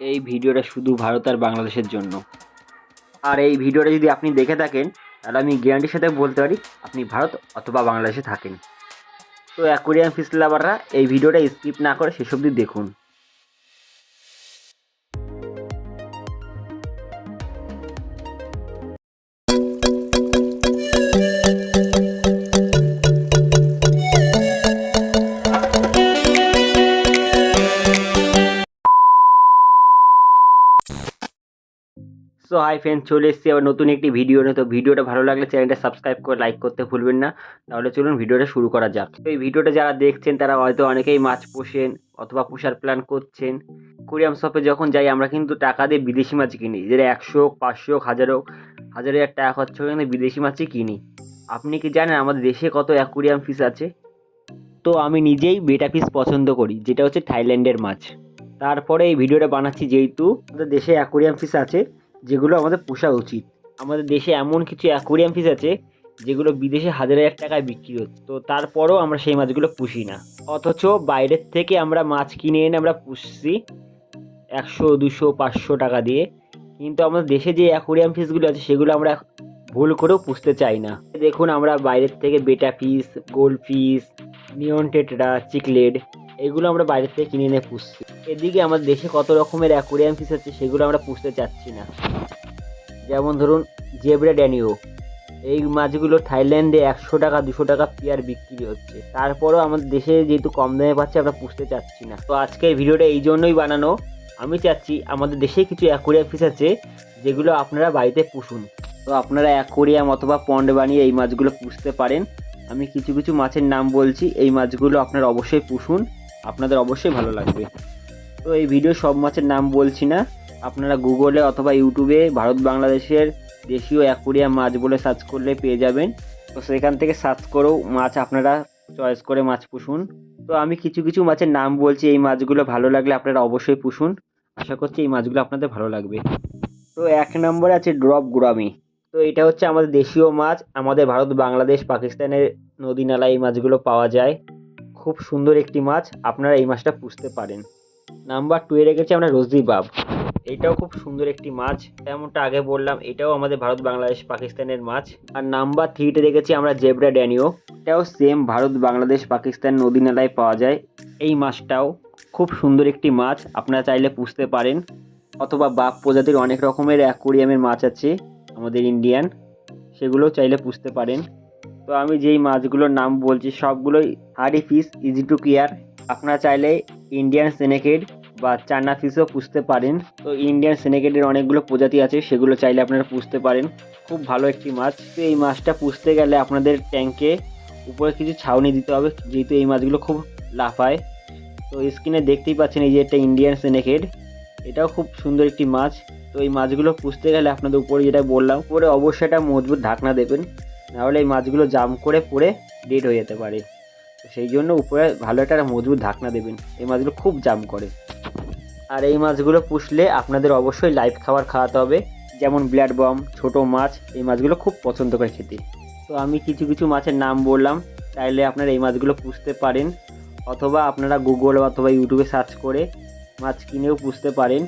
এই ভিডিওটা শুধু ভারত আর বাংলাদেশের জন্য। আর এই ভিডিওটা যদি আপনি দেখে থাকেন, তাহলে আমি গ্যারান্টির সাথে বলতে পারি, আপনি ভারত অথবা বাংলাদেশে থাকেন। তো অ্যাকোরিয়াম ফিস লাভাররা এই ভিডিওটা স্কিপ না করে সেসব দিয়ে দেখুন। সো হাই ফ্রেন্ড চলে এসেছি আবার নতুন একটি ভিডিও নিয়ে। তো ভিডিওটা ভালো লাগলে চ্যানেলটা সাবস্ক্রাইব করে লাইক করতে ভুলবেন না। তাহলে চলুন ভিডিওটা শুরু করা যাক। তো এই ভিডিওটা যারা দেখছেন, তারা হয়তো অনেকেই মাছ পোষেন অথবা পোষার প্ল্যান করছেন। কোরিয়াম শপে যখন যাই, আমরা কিন্তু টাকা দিয়ে বিদেশি মাছ কিনি। যেটা একশো হোক, পাঁচশো হাজারো হাজার হোক, হাজার হাজার টাকা খরচ করে কিন্তু বিদেশি মাছই কিনি। আপনি কি জানেন আমাদের দেশে কত অ্যাকুরিয়াম ফিস আছে? তো আমি নিজেই বেটা পিস পছন্দ করি, যেটা হচ্ছে থাইল্যান্ডের মাছ। তারপরে এই ভিডিওটা বানাচ্ছি যেহেতু আমাদের দেশে অ্যাকুরিয়াম ফিস আছে। যেগুলো আমাদের পোষা উচিত। আমাদের দেশে এমন কিছু অ্যাকুরিয়াম ফিস আছে, যেগুলো বিদেশে হাজার হাজার টাকায় বিক্রি হচ্ছে। তো তারপরেও আমরা সেই মাছগুলো পুষি না। অথচ বাইরের থেকে আমরা মাছ কিনে এনে আমরা পুষছি একশো, দুশো, পাঁচশো টাকা দিয়ে। কিন্তু আমাদের দেশে যে অ্যাকুরিয়াম ফিসগুলো আছে, সেগুলো আমরা ভুল করেও পুষতে চাই না। দেখুন আমরা বাইরের থেকে বেটা ফিস গোল্ড ফিস নিয়ন টেটরা চিকলেট এগুলো আমরা বাইরের থেকে কিনে এনে পুষছি। এদিকে আমাদের দেশে কত রকমের অ্যাকুরিয়াম ফিস আছে সেগুলো আমরা পুষতে চাচ্ছি না। যেমন ধরুন জেব্রা ড্যানিও এই মাছগুলো থাইল্যান্ডে একশো টাকা, দুশো টাকা পেয়ার বিক্রি হচ্ছে। তারপরেও আমাদের দেশে যেহেতু কম দামে পাচ্ছে, আমরা পুষতে চাচ্ছি না। তো আজকের ভিডিওটা এই জন্যই বানানো। আমি চাচ্ছি আমাদের দেশে কিছু অ্যাকোরিয়াম ফিস আছে, যেগুলো আপনারা বাড়িতে পুষুন। তো আপনারা অ্যাকোরিয়াম অথবা পন্ড বানিয়ে এই মাছগুলো পুষতে পারেন। আমি কিছু কিছু মাছের নাম বলছি। এই মাছগুলো আপনারা অবশ্যই পুষুন। আপনাদের অবশ্যই ভালো লাগবে। তো এই ভিডিও সব মাছের নাম বলছি না। আপনারা গুগলে অথবা ইউটিউবে ভারত বাংলাদেশের দেশীয় অ্যাকুরিয়াম মাছ বলে সার্চ করলে পেয়ে যাবেন। তো সেখান থেকে সার্চ করেও মাছ আপনারা চয়েস করে মাছ পুষুন। তো আমি কিছু কিছু মাছের নাম বলছি, এই মাছগুলো ভালো লাগলে আপনারা অবশ্যই পুষুন। আশা করছি এই মাছগুলো আপনাদের ভালো লাগবে। তো এক নম্বরে আছে ড্রপ গুরামি তো এটা হচ্ছে আমাদের দেশীয় মাছ, আমাদের ভারত, বাংলাদেশ, পাকিস্তানের নদী নালা এই মাছগুলো পাওয়া যায়। খুব সুন্দর একটি মাছ, আপনারা এই মাছটা পুষতে পারেন। নাম্বার টুয়ে রেখেছি আমরা রোজি বাব এটাও খুব সুন্দর একটি মাছ। যেমনটা আগে বললাম, এটাও আমাদের ভারত, বাংলাদেশ, পাকিস্তানের মাছ। আর নাম্বার থ্রিতে রেখেছি আমরা জেব্রা ড্যানিও। এটাও সেম ভারত, বাংলাদেশ, পাকিস্তান নদী নালায় পাওয়া যায়। এই মাছটাও খুব সুন্দর একটি মাছ। আপনারা চাইলে পুষতে পারেন। অথবা বাপ প্রজাতির অনেক রকমের অ্যাকোরিয়ামের মাছ আছে আমাদের ইন্ডিয়ান। সেগুলোও চাইলে পুষতে পারেন। তো আমি যেই মাছগুলোর নাম বলছি, সবগুলোই hardy fish easy to care আপনারা চাইলে ইন্ডিয়ান সেনেকেড বা চান্না ফিশও পুষতে পারেন। তো ইন্ডিয়ান সেনেকেডের অনেকগুলো প্রজাতি আছে, সেগুলো চাইলে আপনারা পুষতে পারেন। খুব ভালো একটি মাছ। তো এই মাছটা পুষতে গেলে আপনাদের ট্যাঙ্কে উপরে কিছু ছাউনি দিতে হবে, যেহেতু এই মাছগুলো খুব লাফায়। তো স্ক্রিনে দেখতেই পাচ্ছেন এই যে একটা ইন্ডিয়ান সেনেকেড এটাও খুব সুন্দর একটি মাছ। তো এই মাছগুলো পুষতে গেলে আপনাদের উপরে যেটা বললাম, উপরে অবশ্যই একটা মজবুত ঢাকনা দেবেন। নাহলে এই মাছগুলো জাম করে পড়ে ডেড হয়ে যেতে পারে। সেই জন্য উপরে ভালো একটা মজবুত ঢাকনা দেবেন। এই মাছগুলো খুব জাম করে। আর এই মাছগুলো পুষলে আপনাদের অবশ্যই লাইভ খাবার খাওয়াতে হবে। যেমন ব্ল্যাড বম ছোটো মাছ, এই মাছগুলো খুব পছন্দ করে খেতে। তো আমি কিছু কিছু মাছের নাম বললাম। চাইলে আপনারা এই মাছগুলো পুষতে পারেন। অথবা আপনারা গুগল অথবা ইউটিউবে সার্চ করে মাছ কিনেও পুষতে পারেন।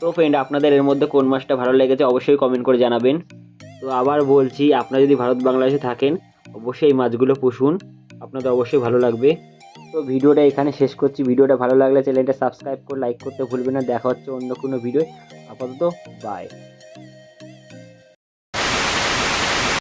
তো ফ্রেন্ড আপনাদের এর মধ্যে কোন মাছটা ভালো লেগেছে অবশ্যই কমেন্ট করে জানাবেন। তো আবার বলছি, আপনারা যদি ভারত বাংলাদেশে থাকেন, অবশ্যই এই মাছগুলো পুষুন। আপনাদের অবশ্যই ভালো লাগবে। তো ভিডিওটা এখানে শেষ করছি। ভিডিওটা ভালো লাগলে চ্যানেলটা সাবস্ক্রাইব করে লাইক করতে ভুলবেন না। দেখা হচ্ছে অন্য কোনো ভিডিও আপাতত বাই